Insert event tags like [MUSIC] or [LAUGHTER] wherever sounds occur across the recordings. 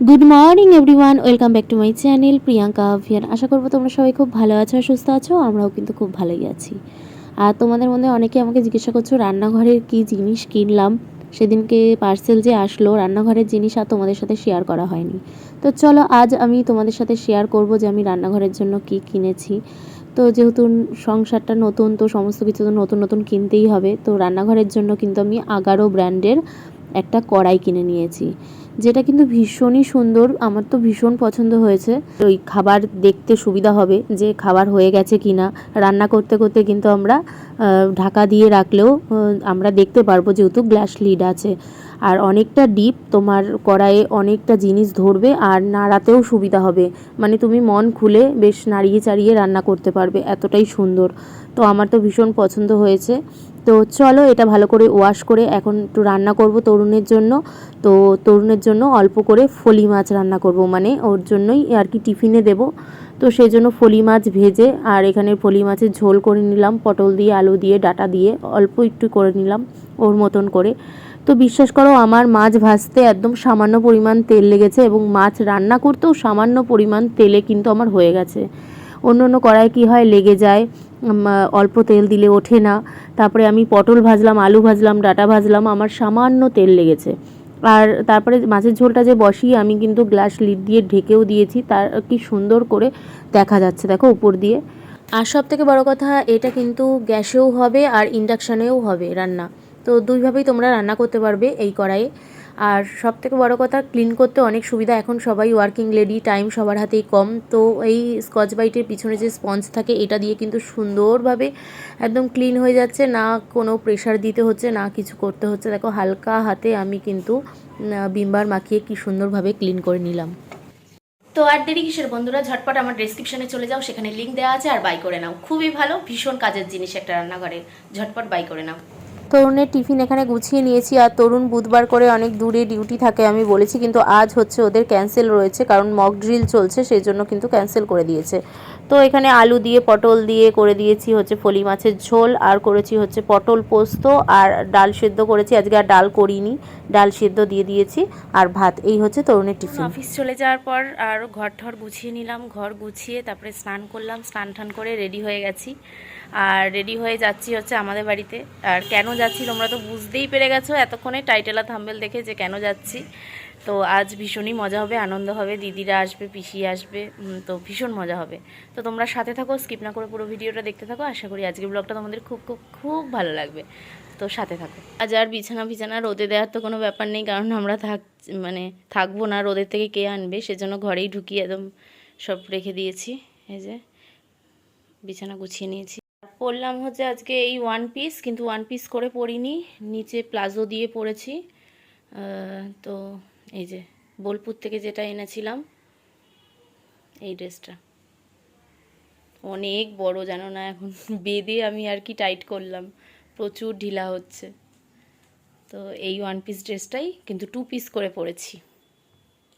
Good morning everyone welcome back to my channel Priyanka Aviyan আশা করব তোমরা সবাই খুব ভালো আছো সুস্থ আছো, আমরাও কিন্তু খুব ভালোই আছি। আর তোমাদের মধ্যে অনেকে আমাকে জিজ্ঞাসা করছ রান্নাঘরের কি জিনিস কিনলাম? সেদিনকে পার্সেল যে আসলো, রান্নাঘরের জিনিস আর তোমাদের সাথে শেয়ার করা হয়নি। তো চলো, আজ আমি তোমাদের সাথে শেয়ার করব যে আমি রান্নাঘরের জন্য কি কিনেছি। তো যেহেতু সংসারটা নতুন, তো সমস্ত কিছু তো নতুন নতুন কিনতেই হবে। তো রান্নাঘরের জন্য কিন্তু আমি আগারো ব্র্যান্ডের একটা কড়াই কিনে নিয়েছি। যেটা কিন্তু ভীষণই সুন্দর, আমার তো ভীষণ পছন্দ হয়েছে। ওই খাবার দেখতে সুবিধা হবে যে খাবার হয়ে গেছে কি না রান্না করতে করতে কিন্তু আমরা ঢাকা দিয়ে রাখলেও আমরা দেখতে পারব যেহেতু গ্লাস লিড আছে। আর অনেকটা ডিপ তোমার কড়াইয়ে অনেকটা জিনিস ধরবে আর নাড়াতেও সুবিধা হবে। মানে তুমি মন খুলে বেশ নাড়িয়ে চাড়িয়ে রান্না করতে পারবে, এতটাই সুন্দর। তো আমার তো ভীষণ পছন্দ হয়েছে। তো চলো এটা ভালো করে ওয়াশ করে এখন একটু রান্না করব তরুণের জন্য। তো তরুণের জন্য অল্প করে ফলি মাছ রান্না করব মানে ওর জন্যই আর কি টিফিনে দেব। তো সেই জন্য ফলি মাছ ভেজে আর এখানে ফলি মাছের ঝোল করে নিলাম, পটল দিয়ে, আলু দিয়ে, ডাটা দিয়ে, অল্প একটু করে নিলাম ওর মতন করে। তো বিশ্বাস করো আমার মাছ ভাজতে একদম সামান্য পরিমাণ তেল লেগেছে এবং মাছ রান্না করতেও সামান্য পরিমাণ তেলে কিন্তু আমার হয়ে গেছে। অন্য অন্য কড়াই কী হয়, লেগে যায় অল্প তেল দিলে ওঠে না। তারপরে আমি পটল ভাজলাম, আলু ভাজলাম, ডাটা ভাজলাম, আমার সামান্য তেল লেগেছে। আর তারপরে মাছের ঝোলটা যে বসিয়ে আমি কিন্তু গ্লাস লিড দিয়ে ঢেকেও দিয়েছি, তার কি সুন্দর করে দেখা যাচ্ছে, দেখো উপর দিয়ে। আর সব থেকে বড় কথা, এটা কিন্তু গ্যাসেও হবে আর ইন্ডাকশানেও হবে রান্না। তো দুইভাবেই তোমরা রান্না করতে পারবে এই কড়াইয়ে। আর সব থেকে বড় কথা ক্লিন করতে অনেক সুবিধা। এখন সবাই ওয়ার্কিং লেডি টাইম সবার হাতেই কম। তো এই স্কচ বাইটের পিছনে যে স্পঞ্জ থাকে, এটা দিয়ে কিন্তু সুন্দরভাবে একদম ক্লিন হয়ে যাচ্ছে। না কোনো প্রেশার দিতে হচ্ছে, না কিছু করতে হচ্ছে। দেখো, হালকা হাতে আমি কিন্তু বিম্বার মাখিয়ে কি সুন্দরভাবে ক্লিন করে নিলাম। তো আর দেরি কিসের বন্ধুরা? ঝটপট আমার ডেসক্রিপশনে চলে যাও, সেখানে লিঙ্ক দেওয়া আছে, আর বাই করে নাও। খুবই ভালো, ভীষণ কাজের জিনিস একটা রান্নাঘরে। ঝটপট বাই করে নাও। তরুণের টিফিন এখানে গুছিয়ে নিয়েছি আর তরুণ বুধবার করে অনেক দূরে ডিউটি থাকে আমি বলেছি, কিন্তু আজ হচ্ছে ওদের ক্যান্সেল রয়েছে কারণ মক ড্রিল চলছে, সেই জন্য কিন্তু ক্যান্সেল করে দিয়েছে। তো এখানে আলু দিয়ে, পটল দিয়ে করে দিয়েছি হচ্ছে ফলি মাছের ঝোল, আর করেছি হচ্ছে পটল পোস্ত, আর ডাল সেদ্ধ করেছি, আজকে আর ডাল করিনি, ডাল সেদ্ধ দিয়ে দিয়েছি, আর ভাত, এই হচ্ছে তরুণের টিফিন। অফিস চলে যাওয়ার পর আর ঘর ঠর গুছিয়ে নিলাম, ঘর গুছিয়ে তারপরে স্নান করলাম স্নান টান করে রেডি হয়ে গেছি। আর রেডি হয়ে যাচ্ছি হচ্ছে আমাদের বাড়িতে। আর কেন যাচ্ছি তোমরা তো বুঝতেই পেরে গেছো, এতক্ষণে টাইটেলা থাম্বেল দেখে যে কেন যাচ্ছি। তো আজ ভীষণই মজা হবে, আনন্দ হবে, দিদিরা আসবে, পিসি আসবে তো ভীষণ মজা হবে। তো তোমরা সাথে থাকো স্কিপ না করে পুরো ভিডিওটা দেখতে থাকো, আশা করি আজকের ব্লগটা তোমাদের খুব খুব খুব ভালো লাগবে। তো সাথে থাকো। আজ আর বিছানা বিছানা রোদে দেওয়ার তো কোনো ব্যাপার নেই, কারণ আমরা থাক মানে থাকব না, রোদের থেকে কে আনবে, সেজন্য ঘরেই ঢুকিয়ে একদম সব রেখে দিয়েছি, এই যে বিছানা গুছিয়ে নিয়েছি। পরলাম হচ্ছে আজকে এই ওয়ান পিস কিন্তু ওয়ান পিস করে পরিনি নিচে প্লাজো দিয়ে পরেছি তো এই যে বোলপুর থেকে যেটা এনেছিলাম, এই ড্রেসটা। অনেক বড় জানো না এখন, [LAUGHS] বেঁধে আমি আর কি টাইট করলাম, প্রচুর ঢিলা হচ্ছে। তো এই ওয়ান পিস ড্রেসটাই কিন্তু টু পিস করে পরেছি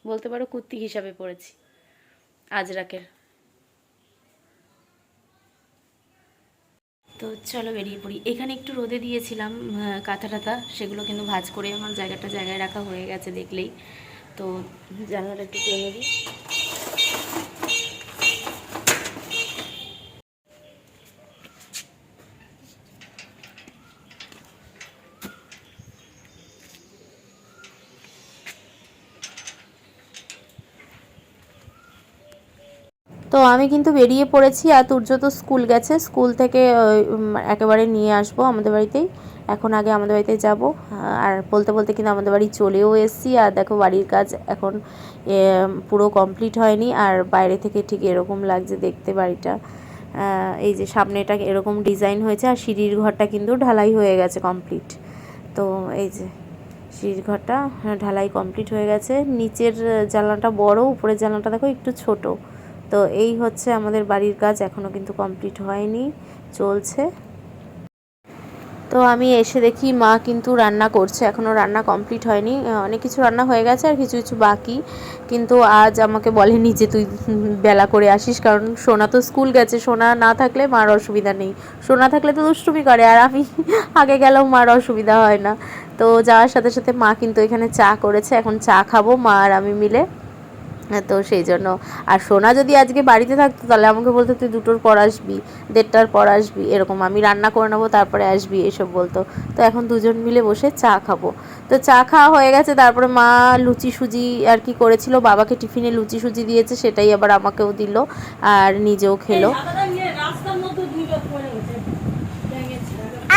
বলতে পারো কুর্তি হিসাবে পরেছি আজরাকের। তো চলো বেরিয়ে পড়ি। এখানে একটু রোদে দিয়েছিলাম কাঁথা টাথা সেগুলো কিন্তু ভাজ করে আমার জায়গাটা জায়গায় রাখা হয়ে গেছে দেখলেই। তো জানালাটা একটু টেনে দিই। তো আমি কিন্তু বেরিয়ে পড়েছি আর তুর্য তো স্কুল গেছে। স্কুল থেকে একেবারে নিয়ে আসব আমাদের বাড়িতেই। এখন আগে আমাদের বাড়িতে যাব। আর বলতে বলতে কিন্তু আমাদের বাড়ি চলেও এসেছি। আর দেখো বাড়ির কাজ এখন পুরো কমপ্লিট হয়নি। আর বাইরে থেকে ঠিক এরকম লাগছে দেখতে বাড়িটা। এই যে সামনেটা এরকম ডিজাইন হয়েছে। আর সিঁড়ির ঘরটা কিন্তু ঢালাই হয়ে গেছে কমপ্লিট তো এই যে সিঁড়ির ঘরটা হ্যাঁ, ঢালাই কমপ্লিট হয়ে গেছে। নিচের জানলাটা বড় উপরের জানলাটা দেখো একটু ছোট। তো এই হচ্ছে আমাদের বাড়ির কাজ এখনও কিন্তু কমপ্লিট হয়নি, চলছে। তো আমি এসে দেখি মা কিন্তু রান্না করছে এখনও রান্না কমপ্লিট হয়নি। অনেক কিছু রান্না হয়ে গেছে আর কিছু কিছু বাকি। কিন্তু আজ আমাকে বলেনি যে তুই বেলা করে আসিস, কারণ সোনা তো স্কুল গেছে, সোনা না থাকলে মার অসুবিধা নেই। সোনা থাকলে তো দুষ্টুমি করে, আর আমি [LAUGHS] আগে গেলেও মার অসুবিধা হয় না। তো যাওয়ার সাথে সাথে মা কিন্তু এখানে চা করেছে, এখন চা খাব মা আর আমি মিলে। তো সেই জন্য। আর সোনা যদি আজকে বাড়িতে থাকতো তাহলে আমাকে বলতো তুই দুটোর পর আসবি দেড়টার পর আসবি। এরকম আমি রান্না করে নেব তারপরে আসবি এসব বলতো। তো এখন দুজন মিলে বসে চা খাব। তো চা খাওয়া হয়ে গেছে তারপরে মা লুচি সুজি আর কি করেছিল বাবাকে টিফিনে লুচি সুজি দিয়েছে সেটাই আবার আমাকেও দিল আর নিজেও খেলো।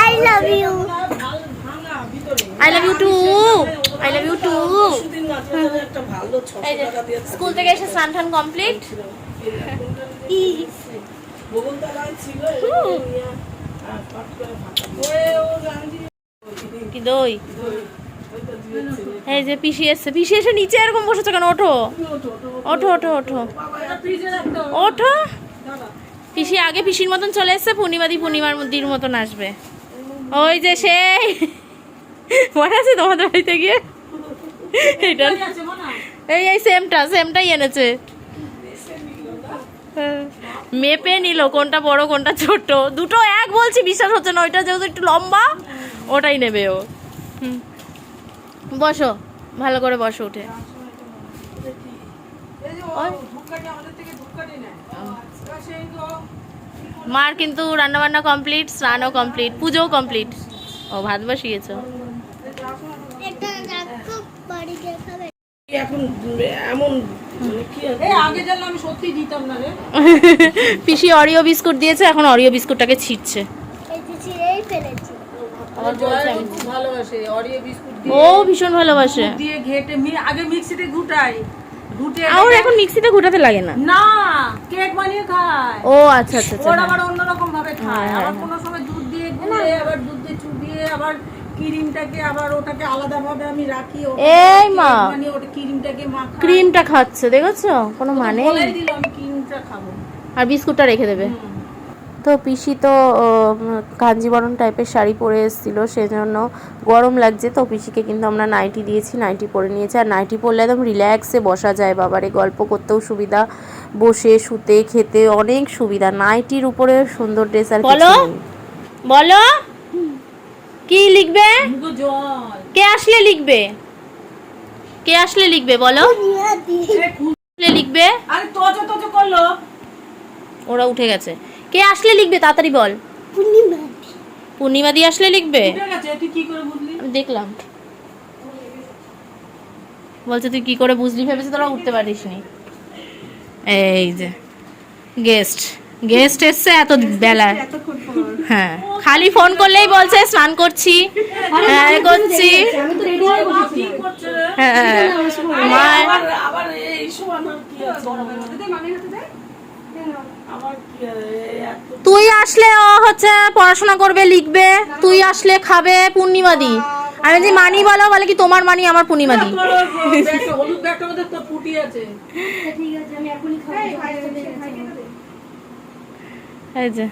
I love you. I love you too I love you too school থেকে এসে স্নান টান কমপ্লিট কি দই? এই যে পিসি এসছে। পিসি এসে নিচে এরকম বসেছে কেন? ওঠো। ওঠো ওঠো ওঠো। ওঠো। পিসি আগে পিসির মতন চলে এসছে পূর্ণিমাদি পূর্ণিমার দির মতন আসবে। ওই যে সেই। মনে আছে তোমাদের বাড়িতে গিয়ে এটা এই এই সেমটা সেমটাই এনেছে। মেপে নিল কোনটা বড় কোনটা ছোট। দুটো এক বলছি বিশ্বাস হচ্ছে না ওইটা যেহেতু একটু লম্বা ওটাই নেবে ও। বসো ভালো করে বসো উঠে। মার কিন্তু রান্না বান্না কমপ্লিট স্নানও কমপ্লিট পুজোও কমপ্লিট ও ভাত বসিয়েছো এটা রাখো বাড়ি গিয়ে খাবে এখন এমন মানে কি আগে জানলে আমি সত্যি দিতাম না রে। [LAUGHS] পিসি অরিও বিস্কুট দিয়েছে এখন অরিও বিস্কুটটাকে ছিটছে। এই যে ছিঁড়েই ফেলেছি। আমার জয় খুব ভালোবাসে অরিও বিস্কুট দিয়ে। ও ভীষণ ভালোবাসে। দিয়ে ঘেটে আগে মিক্সিতে ঘুটাই ঘুটে আর এখন মিক্সিতে ঘোটাতে লাগে না। না কেক বানিয়ে খায়। ও আচ্ছা আচ্ছা আচ্ছা ওর হ্যাঁ। আবার অন্যরকম ভাবে খায়। হ্যাঁ, আবার। কোনো সময় দুধ দিয়ে গুলে আবার দুধ দিয়ে চুবিয়ে আবার ক্রিমটাকে আবার ওটাকে আলাদা ভাবে আমি রাখি এই মা। বানিয়ে ওটা ক্রিমটাকে মাখা ক্রিমটা খাচ্ছে দেখেছ? কোনো মানে বলেই দিল আমি ক্রিমটা খাব। আর বিস্কুটটা রেখে দেবে। তো পিসি তো কাঞ্জিবরণ টাইপের শাড়ি পরে এসেছিল সেজন্য গরম লাগছে। তো পিসিকে কিন্তু আমরা নাইটি দিয়েছি নাইটি পরে নিয়েছি। আর নাইটি পরলে একদম রিল্যাক্সে বসা যায় বাবারে গল্প করতেও সুবিধা। বসে শুতে খেতে অনেক সুবিধা। নাইটির উপরে সুন্দর ড্রেস আর বলো? বলো। কি লিখবে? কে আসলে লিখবে? কে আসলে লিখবে বলো? লিখবে? ওরা উঠে গেছে। কে আসলে লিখবে? তাড়াতাড়ি বল। পূর্ণিমা দিয়ে আসলে লিখবে? দেখলাম। বলছে তুই কি করে বুঝলি? ভেবেছে তোরা উঠতে পারিস নি এই যে গেস্ট গেস্ট এসছে এত বেলা হ্যাঁ খালি ফোন করলেই বলছে স্নান করছি হ্যাঁ এ করছি? হ্যাঁ তুই আসলে ও হচ্ছে পড়াশোনা করবে লিখবে তুই আসলে খাবে পূর্ণিমা দি আমি যদি মানি বলো বলে কি তোমার মানি আমার পূর্ণিমা দি তোর ব্যাগটা, হলুদ ব্যাগটার পুটি আছে ঠিক আছে আমি এখনই খাব এই যে।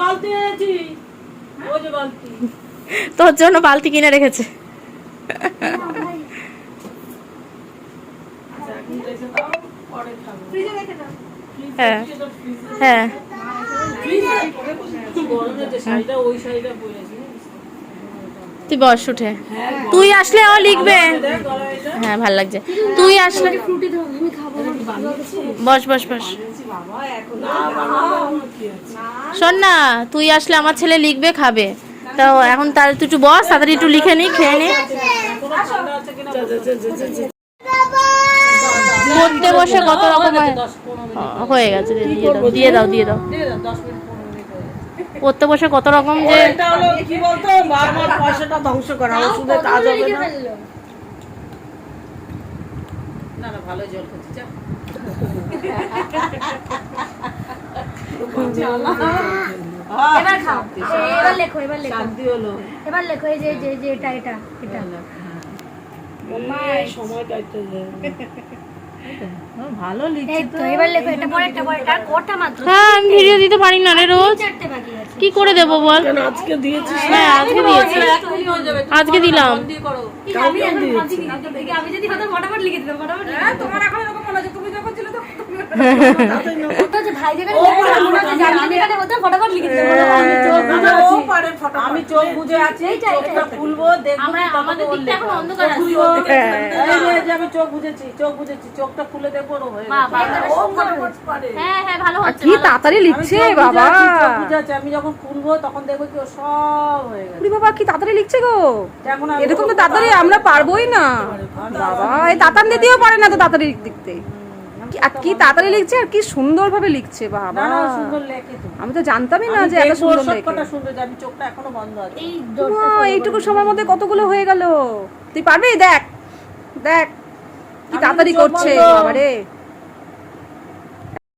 বালতি এনেছি। ওই যে বালতি। তোর জন্য বালতি কিনে রেখেছে। হ্যাঁ। হ্যাঁ গরমে যে শাড়িটা ওই শাড়িটা পরেছি তুই বস উঠে। তুই আসলে ও লিখবে। হ্যাঁ ভালো লাগছে। তুই আসলে বস বস বস। শোন না, তুই আসলে আমার ছেলে লিখবে, খাবে। তো এখন তার তুই একটু বস, তাড়াতাড়ি একটু লিখে নি, খেয়ে নি। পড়তে বসে কত রকম হয়ে গেছে, দিয়ে দাও দিয়ে দাও। দিয়ে দাও পড়তে বসে কত রকম যে এটা হলো কি বলতো? বারবার পয়সাটা ধ্বংস করা ওষুধে কাজ হবে না। না না ভালো জল খাচ্ছি যা। এবার খাও। এবার লেখো এবার লেখো। শান্তি হলো। এবার লেখো এই যে যে যে এটা ভালো লিখছি তো এবার লেখো এটা পরেরটা পরেরটা আর কটা মাত্র? হ্যাঁ আমি ভিডিও দিতে পারি না রে রোজ। চারটে কি করে দেবো বল? আজকে দিয়েছিস হ্যাঁ আজকে দিয়েছি। এখনই হয়ে যাবে। আজকে দিলাম। আমি আমি যদি হতো ফটাফট লিখে দিতাম ফটাফট তোমার এখন এরকম মনে হচ্ছে তুমি যখন ছিলে তখন [LAUGHS] আমি চোখ বুজে আছি। পারে ফটাফট। আমি চোখ বুজে আছি খুলবো আমি চোখ বুঝেছি চোখ বুঝেছি চোখটা খুলে দেখব হয়ে। হ্যাঁ হ্যাঁ কি তাড়াতাড়ি লিখছে বাবা। আমি যখন খুলবো তখন দেখব কি সব হয়ে গেছে। বাবা কি তাড়াতাড়ি লিখছে গো? এরকম তো তাড়াতাড়ি আমরা পারবোই না। বাবা এই দাতান দিতেও পারে না তো তাড়াতাড়ি লিখতে। আর কি তাড়াতাড়ি লিখছে আর কি সুন্দর ভাবে লিখছে বাবা। না না সুন্দর লেখে তো। আমি তো জানতামই না যে এত সুন্দর লেখে। সুন্দর আমি চোখটা এখনও বন্ধ আছে। এই এইটুকু সময়ের মধ্যে কতগুলো হয়ে গেল? তুই পারবি? দেখ দেখ কি তাড়াতাড়ি করছে বাবারে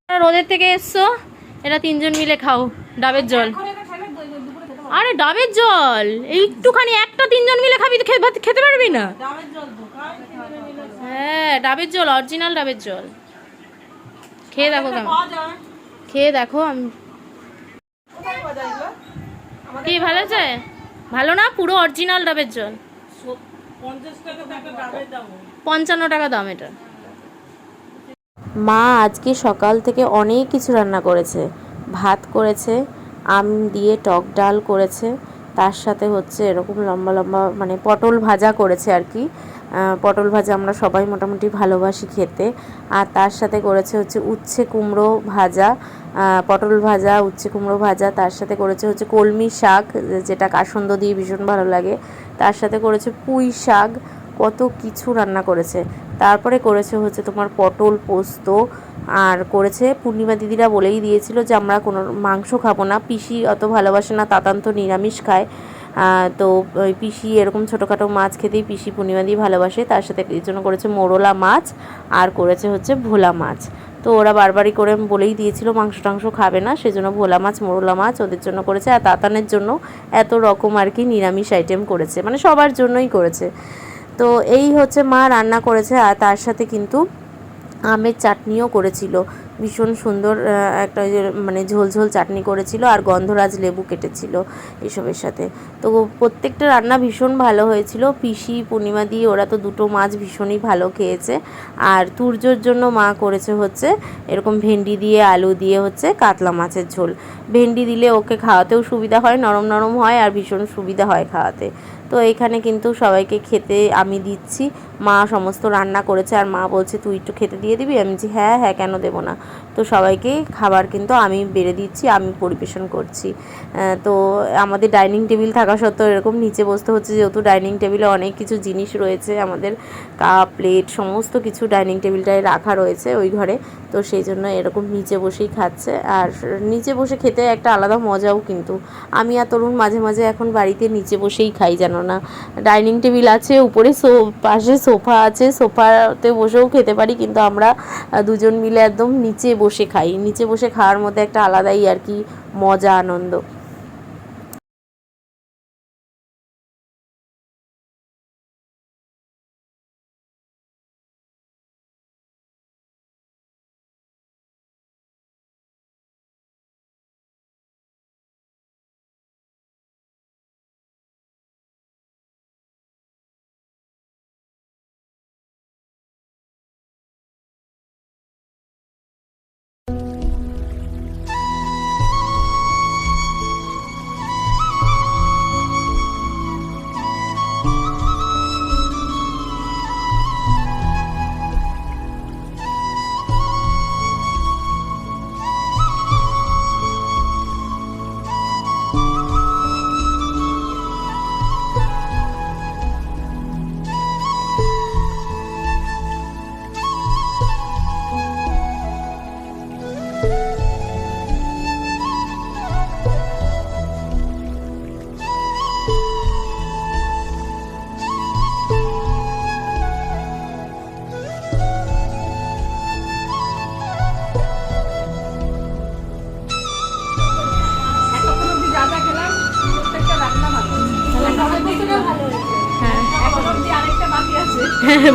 রোদের থেকে এসছো? এরা তিনজন মিলে খাও ডাবের জল। আরে ডাবের জল? এইটুখানি একটা তিনজন মিলে খাবি খে- খেতে পারবি না? হ্যাঁ ডাবের জল অরিজিনাল ডাবের জল। খেয়ে দেখো কেমন। খেয়ে দেখো আমি কি ভালো আছে? ভালো না? পুরো অরিজিনাল ডাবের জল। পঞ্চান্ন টাকা দাম এটা। মা আজকে সকাল থেকে অনেক কিছু রান্না করেছে। ভাত করেছে আম দিয়ে টক ডাল করেছে তার সাথে হচ্ছে এরকম লম্বা লম্বা মানে পটল ভাজা করেছে আর কি। পটল ভাজা আমরা সবাই মোটামুটি ভালোবাসি খেতে। আর তার সাথে করেছে হচ্ছে উচ্ছে কুমড়ো ভাজা পটল ভাজা, উচ্ছে কুমড়ো ভাজা, তার সাথে করেছে হচ্ছে কলমি শাক, যেটা কাসন্দ দিয়ে ভীষণ ভালো লাগে। তার সাথে করেছে পুঁই শাক, কত কিছু রান্না করেছে। তারপরে করেছে হচ্ছে তোমার পটল পোস্ত, আর করেছে পূর্ণিমা দিদিরা বলেই দিয়েছিল যে আমরা কোনো মাংস খাব না, পিসি অত ভালোবাসে না তাতান্ত নিরামিষ খায়। তো পিসি এরকম ছোটোখাটো মাছ খেতেই পিসি পূর্ণিমা দিয়ে ভালোবাসে। তার সাথে এর জন্য করেছে মোরলা মাছ আর করেছে হচ্ছে ভোলা মাছ। তো ওরা বারবারই করে বলেই দিয়েছিল, মাংস টাংস খাবে না, সেজন্য ভোলা মাছ, মোরলা মাছ ওদের জন্য করেছে। আর তাতানের জন্য এত রকম আর কি নিরামিষ আইটেম করেছে মানে সবার জন্যই করেছে। তো এই হচ্ছে মা রান্না করেছে আর তার সাথে কিন্তু আমের চাটনিও করেছিল। ভীষণ সুন্দর একটা মানে ঝোল ঝোল চাটনি করেছিল আর গন্ধরাজ লেবু কেটেছিল এসবের সাথে। তো প্রত্যেকটা রান্না ভীষণ ভালো হয়েছিল। পিসি পূর্ণিমা দিয়ে ওরা তো দুটো মাছ ভীষণই ভালো খেয়েছে। আর তুর্যর জন্য মা করেছে হচ্ছে এরকম ভেন্ডি দিয়ে, আলু দিয়ে হচ্ছে কাতলা মাছের ঝোল। ভেন্ডি দিলে ওকে খাওয়াতেও সুবিধা হয়, নরম নরম হয় আর ভীষণ সুবিধা হয় খাওয়াতে। তো এখানে কিন্তু সবাইকে খেতে আমি দিচ্ছি। মা সমস্ত রান্না করেছে আর মা বলছে, তুই একটু খেতে দিয়ে দিবি? আমি বলছি হ্যাঁ হ্যাঁ কেন দেবো না? তো সবাইকে খাবার কিন্তু আমি বেড়ে দিচ্ছি, আমি পরিবেশন করছি। তো আমাদের ডাইনিং টেবিল থাকা সত্ত্বেও এরকম নিচে বসতে হচ্ছে, যেহেতু ডাইনিং টেবিলে অনেক কিছু জিনিস রয়েছে, আমাদের কাপ, প্লেট, সমস্ত কিছু ডাইনিং টেবিলটায় রাখা রয়েছে ওই ঘরে। তো সেই জন্য এরকম নিচে বসেই খাচ্ছে। আর নিচে বসে খেতে একটা আলাদা মজাও কিন্তু। আমি আর তরুণ মাঝে মাঝে এখন বাড়িতে নিচে বসেই খাই, জানো না? ডাইনিং টেবিল আছে, উপরে সো, পাশে সোফা আছে, সোফাতে বসেও খেতে পারি, কিন্তু আমরা দুজন মিলে একদম নিচে বসে খাই। নিচে বসে খাওয়ার মধ্যে একটা আলাদাই আর কি মজা, আনন্দ।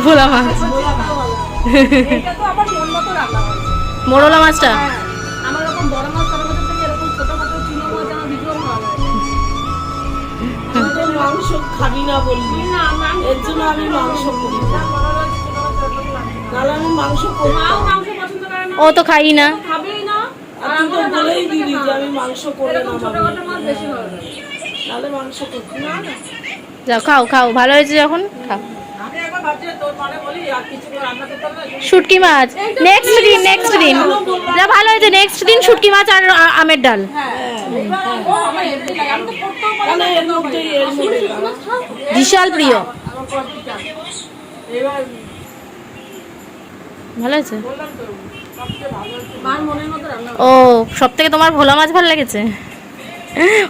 ভালো মাছ, ছোট মাছ, ছোট মাছ। নাহলে আমি মাংস করব মাও মাংস পছন্দ করে না ও তো খাই না না। যাও খাও খাও ভালো হয়েছে যখন? খাও। শুটকি মাছ। নেক্সট দিন নেক্সট দিন। যা ভালো হয়েছে নেক্সট দিন শুটকি মাছ আর আমের ডাল। এর মধ্যে বিশাল প্রিয়। ভালো হয়েছে? মার মনের মতো রান্না ও সব থেকে তোমার ভোলা মাছ ভালো লেগেছে?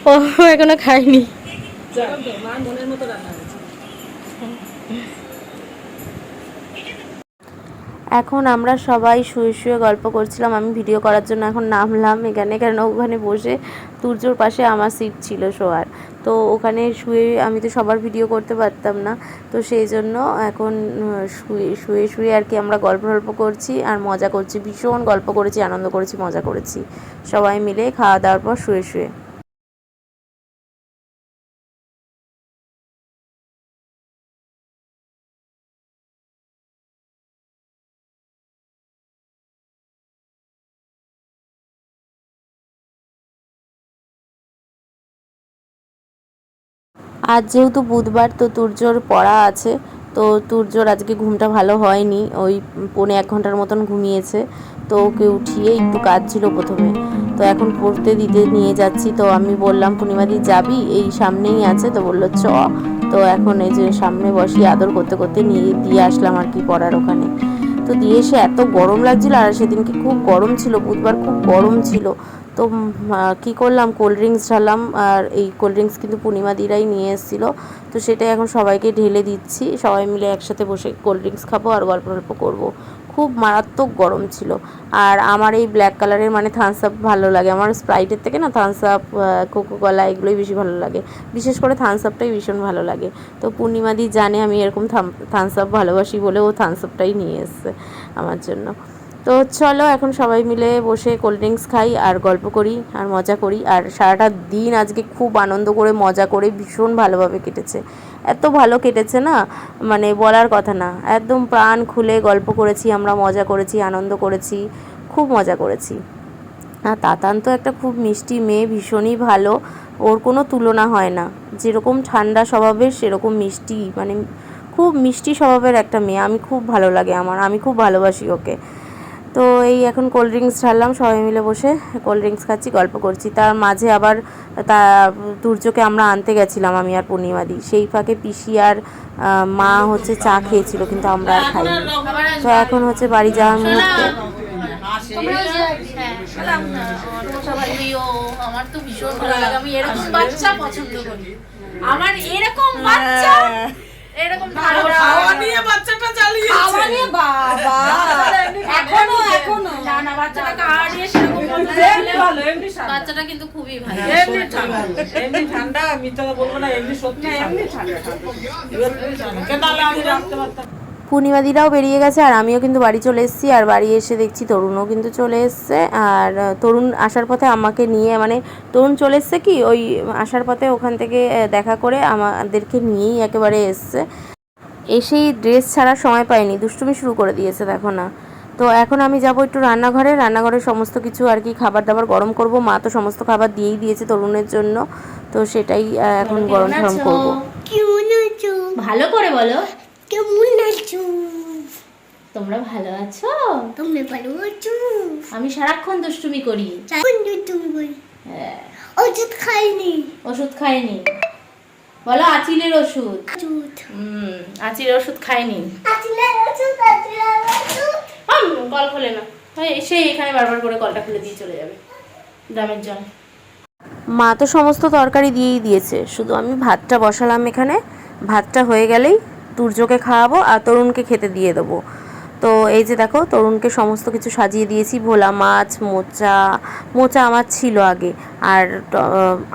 ও এখনও খাইনি। মনের মতো রান্না হয়েছে। এখন আমরা সবাই শুয়ে শুয়ে গল্প করছিলাম, আমি ভিডিও করার জন্য এখন নামলাম এখানে কারণ ওখানে বসে তুর্যর পাশে আমার সিট ছিল শোয়ার। তো ওখানে শুয়ে, আমি তো সবার ভিডিও করতে পারতাম না, তো সেই জন্য এখন শুয়ে শুয়ে শুয়ে আর কি আমরা গল্প গল্প করছি আর মজা করছি, ভীষণ গল্প করেছি, আনন্দ করেছি, মজা করেছি। সবাই মিলে খাওয়া দাওয়ার পর শুয়ে শুয়ে। আজ যেহেতু বুধবার, তো তুর্যর পড়া আছে, তো তুর্যর আজকে ঘুমটা ভালো হয়নি। ওই পৌনে এক ঘণ্টার মতন ঘুমিয়েছে, তো ওকে উঠিয়ে একটু কাজ ছিল প্রথমে। তো এখন পড়তে দিতে নিয়ে যাচ্ছি, তো আমি বললাম, পূর্ণিমাদি, যাবি? এই সামনেই আছে। তো বলল, চ। তো এখন এই যে সামনে বসি, আদর করতে করতে নিয়ে, দিয়ে আসলাম আর কি পড়ার ওখানে। তো দিয়ে এসে এত গরম লাগছিল, আর সেদিনকে খুব গরম ছিল, বুধবার খুব গরম ছিল। তো কি করলাম? কোল্ড ড্রিঙ্কস ঢালাম আর এই কোল্ড ড্রিঙ্কস কিন্তু পূর্ণিমাদিরাই নিয়ে এসেছিল। তো সেটাই এখন সবাইকে ঢেলে দিচ্ছি। সবাই মিলে একসাথে বসে কোল্ড ড্রিঙ্কস খাব আর গল্প গল্প করব। খুব মারাত্মক গরম ছিল। আর আমার এই ব্ল্যাক কালারের মানে থামস আপ ভালো লাগে। আমার স্প্রাইটের থেকে না থামস আপ কোকো কলা এগুলোই বেশি ভালো লাগে। বিশেষ করে থামস আপটাই ভীষণ ভালো লাগে। তো পূর্ণিমাদি জানে আমি এরকম থামস আপ ভালোবাসি বলে ও থামস আপটাই নিয়ে এসছে আমার জন্য। তো চলো, এখন সবাই মিলে বসে কোল্ড ড্রিঙ্কস খাই আর গল্প করি আর মজা করি। আর সারাটা দিন আজকে খুব আনন্দ করে, মজা করে ভীষণ ভালোভাবে কেটেছে। এত ভালো কেটেছে না মানে বলার কথা না। একদম প্রাণ খুলে গল্প করেছি, আমরা মজা করেছি, আনন্দ করেছি, খুব মজা করেছি। আর তাতান তো একটা খুব মিষ্টি মেয়ে, ভীষণই ভালো। ওর কোনো তুলনা হয় না। যেরকম ঠান্ডা স্বভাবের, সেরকম মিষ্টি মানে খুব মিষ্টি স্বভাবের একটা মেয়ে। আমি খুব ভালো লাগে আমার, আমি খুব ভালোবাসি ওকে। তো এই এখন কোল্ড ড্রিঙ্কস ঢাললাম সবাই মিলে বসে কোল্ড ড্রিঙ্কস খাচ্ছি গল্প করছি। তার মাঝে আবার তা তুর্যকে আমরা আনতে গেছিলাম আমি আর পূর্ণিমাদি সেই ফাঁকে পিসি আর মা হচ্ছে চা খেয়েছিল কিন্তু আমরা আর খাইনি। তো এখন হচ্ছে বাড়ি যাওয়ার মুহূর্তে। আমার তো ভীষণ ভালো লাগে আমি এরকম বাচ্চা পছন্দ করি। আমার এরকম বাচ্চা? এরকম খাওয়া নিয়ে বাচ্চাটা চালিয়েছে বাবা এখনও এখনও। না না বাচ্চাটা খাওয়া দিয়ে সেরকম ভালো এমনি বাচ্চাটা কিন্তু খুবই ভালো। এমনি ঠান্ডা। এমনি ঠান্ডা আমি তো বলব না এমনি সত্যি এমনি ঠান্ডা ঠান্ডা। এবার ঠান্ডা আমি রাখতে পারতাম? পূর্ণিমাদিরাও বেরিয়ে গেছে আর আমিও কিন্তু বাড়ি চলে এসেছি আর বাড়ি এসে দেখছি তরুণও কিন্তু চলে এসছে আর তরুণ আসার পথে আমাকে নিয়ে মানে তরুণ চলে এসছে কি ওই আসার পথে ওখান থেকে দেখা করে আমাদেরকে নিয়েই একেবারে এসছে। এসেই ড্রেস ছাড়া সময় পাইনি দুষ্টুমি শুরু করে দিয়েছে দেখো না। তো এখন আমি যাব একটু রান্নাঘরে রান্নাঘরে সমস্ত কিছু আর কি খাবার দাবার গরম করব। মা তো সমস্ত খাবার দিয়েই দিয়েছে তরুণের জন্য। তো সেটাই এখন গরম গরম করব। ভালো করে বলো। কেমন আছো? তোমরা ভালো আছো? তুমি ভালো আছো? আমি সারাক্ষণ দুষ্টুমি করি। কোন তুমি বল হ্যাঁ, ওষুধ খাইনি। ওষুধ খাইনি। বলো আচিলের ওষুধ। ওষুধ। হুম আচিলের ওষুধ খাইনি। আছিলার ওষুধ আছিলার ওষুধ। আম, কল খোলে না। সেই এখানে বারবার করে কলটা খুলে দিয়ে চলে যাবে। দামের জল। মা তো সমস্ত তরকারি দিয়েই দিয়েছে। শুধু আমি ভাতটা বসালাম এখানে। ভাতটা হয়ে গেলেই তুর্যকে খাওয়াবো আর তরুণকে খেতে দিয়ে দেবো। তো এই যে দেখো, তরুণকে সমস্ত কিছু সাজিয়ে দিয়েছি, ভোলা মাছ, মোচা মোচা আমার ছিল আগে, আর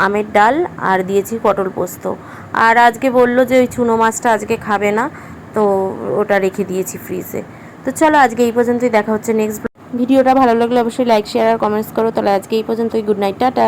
আমের ডাল, আর দিয়েছি পটল পোস্ত। আর আজকে বলল যে ওই চুনো মাছটা আজকে খাবে না, তো ওটা রেখে দিয়েছি ফ্রিজে। তো চলো আজকে এই পর্যন্তই, দেখা হচ্ছে নেক্সট ভিডিওটা ভালো লাগলে অবশ্যই লাইক শেয়ার আর কমেন্টস করো। তাহলে আজকে এই পর্যন্তই গুড নাইট টাটা।